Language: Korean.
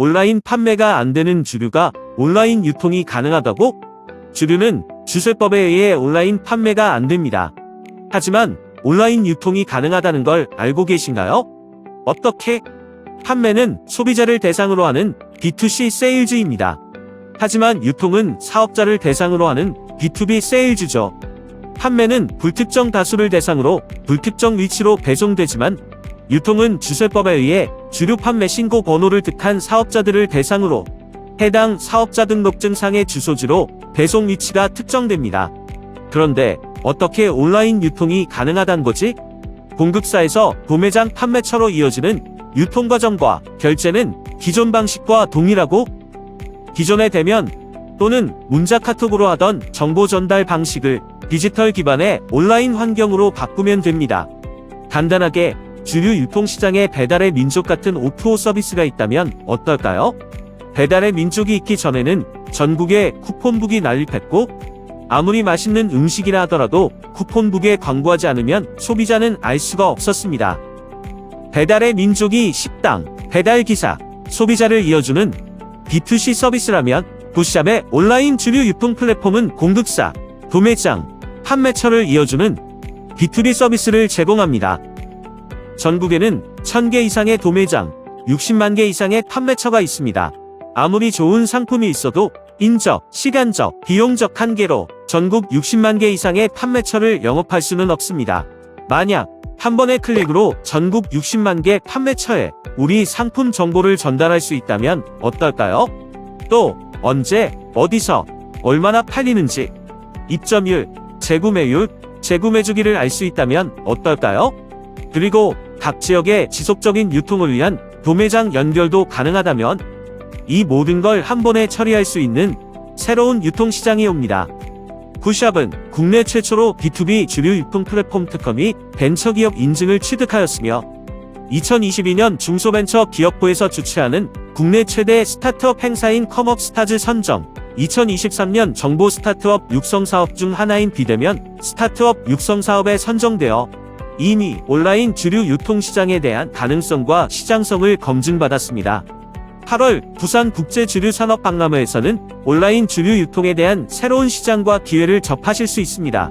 온라인 판매가 안 되는 주류가 온라인 유통이 가능하다고? 주류는 주세법에 의해 온라인 판매가 안 됩니다. 하지만 온라인 유통이 가능하다는 걸 알고 계신가요? 어떻게? 판매는 소비자를 대상으로 하는 B2C 세일즈입니다. 하지만 유통은 사업자를 대상으로 하는 B2B 세일즈죠. 판매는 불특정 다수를 대상으로 불특정 위치로 배송되지만 유통은 주세법에 의해 주류 판매 신고 번호를 득한 사업자들을 대상으로 해당 사업자 등록증상의 주소지로 배송 위치가 특정됩니다. 그런데 어떻게 온라인 유통이 가능하단 거지? 공급사에서 도매장 판매처로 이어지는 유통 과정과 결제는 기존 방식과 동일하고 기존의 대면 또는 문자 카톡으로 하던 정보 전달 방식을 디지털 기반의 온라인 환경으로 바꾸면 됩니다. 간단하게 주류 유통시장에 배달의 민족 같은 O2O 서비스가 있다면 어떨까요? 배달의 민족이 있기 전에는 전국에 쿠폰북이 난립했고 아무리 맛있는 음식이라 하더라도 쿠폰북에 광고하지 않으면 소비자는 알 수가 없었습니다. 배달의 민족이 식당, 배달기사, 소비자를 이어주는 B2C 서비스라면 굿샵의 온라인 주류 유통 플랫폼은 공급사, 도매장, 판매처를 이어주는 B2B 서비스를 제공합니다. 전국에는 1000개 이상의 도매장, 60만 개 이상의 판매처가 있습니다. 아무리 좋은 상품이 있어도 인적, 시간적, 비용적 한계로 전국 60만 개 이상의 판매처를 영업할 수는 없습니다. 만약 한 번의 클릭으로 전국 60만 개 판매처에 우리 상품 정보를 전달할 수 있다면 어떨까요? 또 언제, 어디서, 얼마나 팔리는지, 입점율, 재구매율, 재구매 주기를 알 수 있다면 어떨까요? 그리고 각 지역의 지속적인 유통을 위한 도매장 연결도 가능하다면 이 모든 걸 한 번에 처리할 수 있는 새로운 유통시장이 옵니다. 굿샵은 국내 최초로 B2B 주류 유통 플랫폼 특허 및 벤처기업 인증을 취득하였으며 2022년 중소벤처기업부에서 주최하는 국내 최대 스타트업 행사인 컴업 스타즈 선정 2023년 정보 스타트업 육성 사업 중 하나인 비대면 스타트업 육성 사업에 선정되어 이미 온라인 주류 유통 시장에 대한 가능성과 시장성을 검증받았습니다. 8월 부산 국제 주류 산업 박람회에서는 온라인 주류 유통에 대한 새로운 시장과 기회를 접하실 수 있습니다.